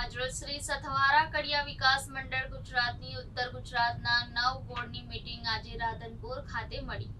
આજરોજ શ્રી સથવારા કડિયા વિકાસ મંડળ ગુજરાતની ઉત્તર ગુજરાતના નવ બોર્ડની મીટિંગ આજે રાધનપુર ખાતે મળી.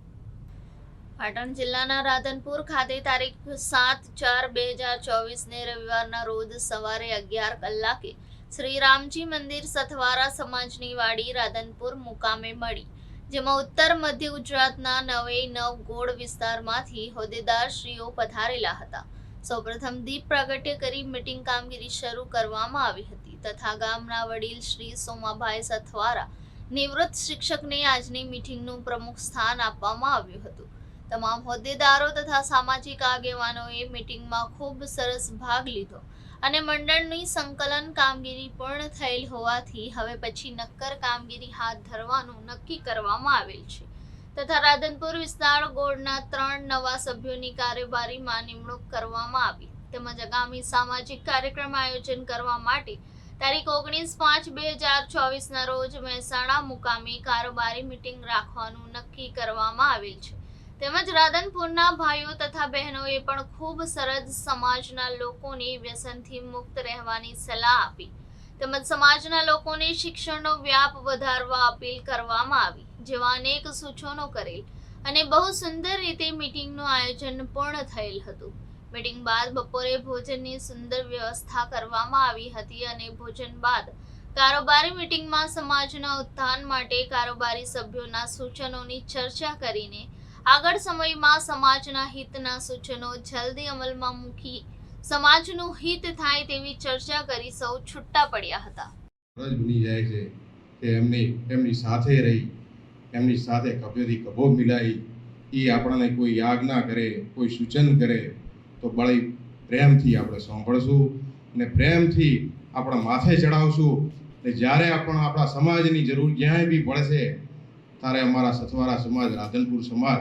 પાટણ જિલ્લાના રાધનપુર ખાતે તારીખ સાત ચાર બે હજાર ચોવીસને રવિવારના રોજ સવારે અગિયાર કલાકે શ્રી રામજી મંદિર સથવારા સમાજની વાડી રાધનપુર મુકામે મળી, જેમાં ઉત્તર મધ્ય ગુજરાતના નવે નવ ગોળ વિસ્તારમાંથી હોદ્દેદારશ્રીઓ પધારેલા હતા. સૌપ્રથમ દીપ પ્રાગટ્ય કરી મીટિંગ કામગીરી શરૂ કરવામાં આવી હતી તથા ગામના વડીલ શ્રી સોમાભાઈ સથવારા, નિવૃત્ત શિક્ષકને આજની મીટિંગનું પ્રમુખ સ્થાન આપવામાં આવ્યું હતું. તમામ હોદ્દેદારો તથા સામાજિક આગેવાનોએ મીટિંગમાં ખૂબ સરસ ભાગ લીધો અને મંડળની સંકલન કામગીરી પૂર્ણ થયેલ હોવાથી હવે પછી નક્કર કામગીરી હાથ ધરવાનું નક્કી કરવામાં આવેલ છે. તથા રાધનપુર વિસ્તાર ગોળના ત્રણ નવા સભ્યોની કાર્યબારીમાં નિમણૂક કરવામાં આવી. તેમજ આગામી સામાજિક કાર્યક્રમ આયોજન કરવા માટે તારીખ ઓગણીસ પાંચ બે હજાર ચોવીસના રોજ મહેસાણા મુકામે કારોબારી મીટિંગ રાખવાનું નક્કી કરવામાં આવેલ છે. તેમજ રાધનપુરના ભાઈઓ તથા બહેનોએ પણ ખૂબ સરસ સમાજના લોકોને વ્યસનથી મુક્ત રહેવાની સલાહ આપી. તેમજ સમાજના લોકોને શિક્ષણનો વ્યાપ વધારવા અપીલ કરવામાં આવી. જેવા અનેક સૂચનો કરેલ અને બહુ સુંદર રીતે મીટિંગનું આયોજન પૂર્ણ થયેલ હતું. મીટિંગ બાદ બપોરે ભોજનની સુંદર વ્યવસ્થા કરવામાં આવી હતી અને ભોજન બાદ કારોબારી મીટિંગમાં સમાજના ઉત્થાન માટે કારોબારી સભ્યોના સૂચનોની ચર્ચા કરીને આગળ સમયમાં સમાજના હિતના સૂચનો જલ્દી અમલમાં મૂકી સમાજનું હિત થાય તેવી ચર્ચા કરી સૌ છૂટા પડ્યા હતા. બની જાય છે કે એમની એમની સાથે રહી એમની સાથે કભેથી કભો મિલાઈ એ આપણને કોઈ યાજ્ઞા કરે, કોઈ સૂચન કરે, તો બળી પ્રેમથી આપણે સાંભળશું અને પ્રેમથી આપણા માથે ચડાવશું અને જ્યારે આપણે આપણા સમાજની જરૂર ક્યાંય બી પડશે, ત્યારે અમારા સથવારા સમાજ, રાધનપુર સમાજ,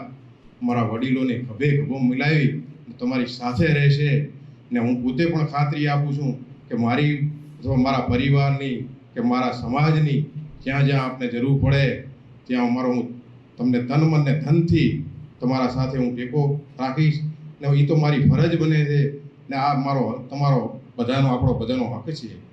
અમારા વડીલોને ખભે ખભો મિલાવી તમારી સાથે રહેશે. ને હું પોતે પણ ખાતરી આપું છું કે મારી, અથવા મારા પરિવારની, કે મારા સમાજની, જ્યાં જ્યાં આપને જરૂર પડે ત્યાં અમારો હું તમને તન મન ને ધનથી તમારા સાથે હું ટેકો રાખીશ. ને એ તો મારી ફરજ બને છે. ને આ મારો, તમારો બધાનો, આપણો બધાનો હક છે.